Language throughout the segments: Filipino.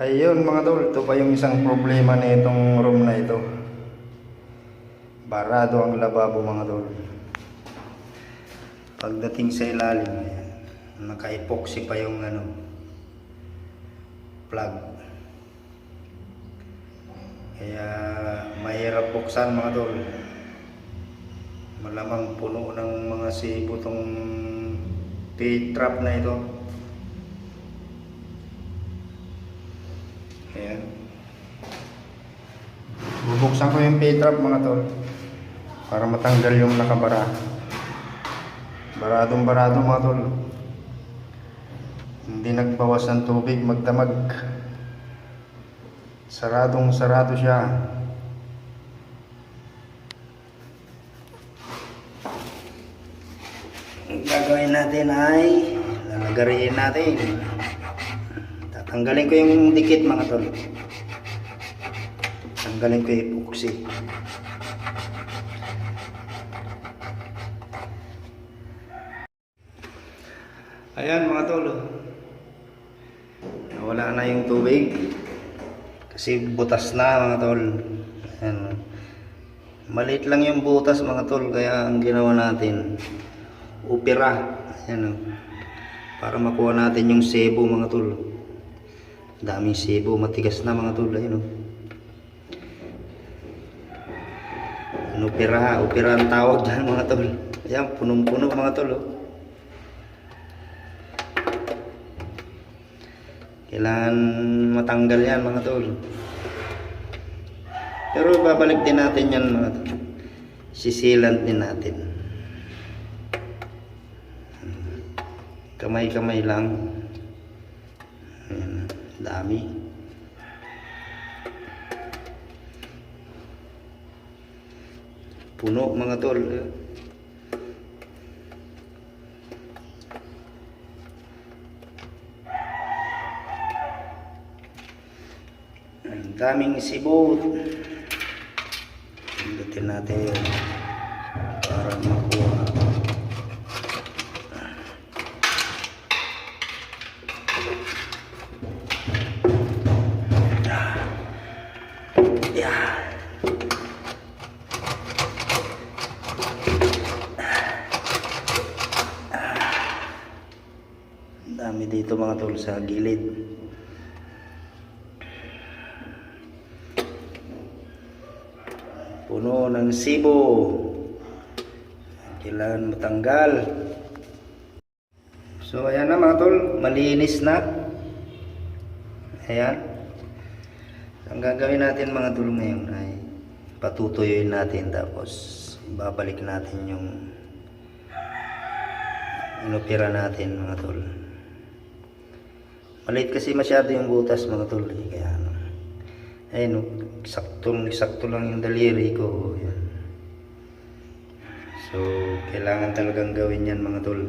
Ayun mga tol, ito pa yung isang problema na itong room na ito. Barado ang lababo mga tol. Pagdating sa ilalim, naka-epoxy pa yung ano, plug. Kaya mahirap buksan mga tol. Malamang puno ng mga sibo tong trap na ito. Bubuksan ko yung pit trap mga tol. Para matanggal yung nakabara. Baradong barado mga tol. Hindi nagbawas ng tubig magdamag. Saradong sarado siya. Ang gagawin natin ay lalagarin natin. Tatanggalin ko yung dikit mga tol. Tanggalin ko yung epoxy. Ayan mga tol. oh. Nawala na yung tubig. Kasi butas na mga tol. Ayan. Maliit lang yung butas mga tol. Kaya ang ginawa natin, opera. Ayan. oh. Para makuha natin yung sebo mga tol. Daming sebo. Matigas na mga tol. Ayan. oh. Ano opera? Opera ang tawag dyan mga tol. Ayan, punong-puno mga tol. Oh. Kailangan matanggal yan mga tol. Pero babalik din natin yan mga tol. Sisilant din natin. Kamay-kamay lang. Ayan, dami. Puno mga tol. Ang daming sibot. Pindutin natin para makuha. Dami dito mga tol sa gilid. Puno ng sibo. Kailangan matanggal. So ayan na mga tol, malinis na. Ayan. Ang gagawin natin mga tol ngayon ay patutuyuin natin tapos babalik natin yung inopera natin mga tol. Maliit kasi masyado yung butas mga tol. eh, Kaya ano. Ayun, oh, saktong sakto lang yung daliri ko. Yan. So, kailangan talagang gawin yan mga tol.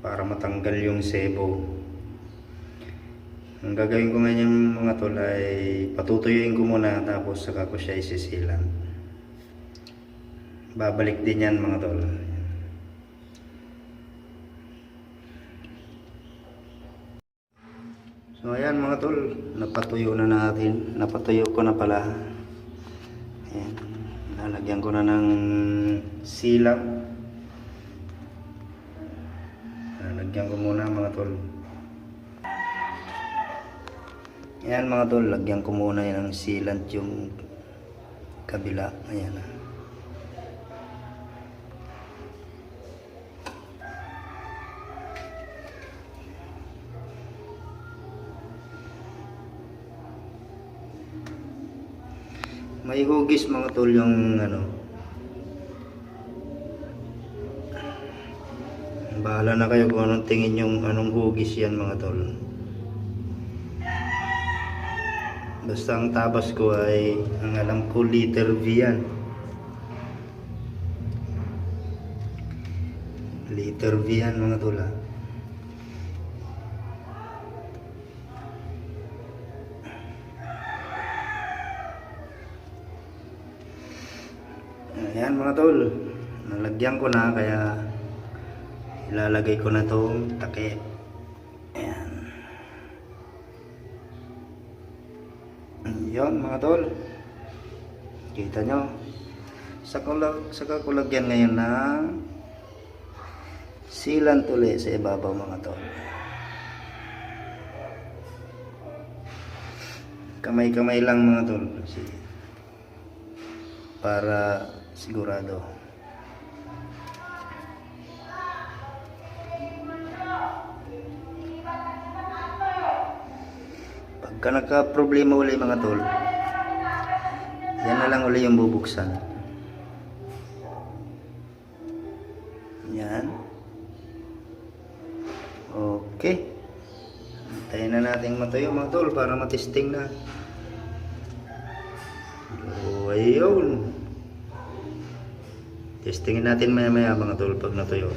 Para matanggal yung sebo. Ang gagawin ko ngayon mga tol ay patutuyuin ko muna tapos saka ko siya isisilan. Babalik din yan mga tol. So ayan mga tol, napatuyo na natin. Napatuyo ko na pala. Ayan. Lalagyan ko na ng silang. Lalagyan ko muna mga tol. Ayan mga tol, lagyan ko muna ng sealant yung kabila. Ayan. May hugis mga tol yung ano. Bahala na kayo kung anong tingin yung anong hugis yan mga tol. Basta ang tabas ko ay ang alam ko liter V yan. Liter V yan mga tol ah. Ayan mga tol, nalagyan ko na kaya ilalagay ko na tong take. Ayan. Yan mga tol. Kita nyo. Sa kulag, sa kakulagyan ngayon ng silan tuli sa ibabaw mga tol. Kamay-kamay lang mga tol. Para sigurado. Pagka nagka-problema uli mga tol, yan na lang uli yung bubuksan. Yan. Okay. Antayin na natin matuyo mga tol para matesting na. Oh, ayun. Testingin natin maya maya mga tol pag natuyo.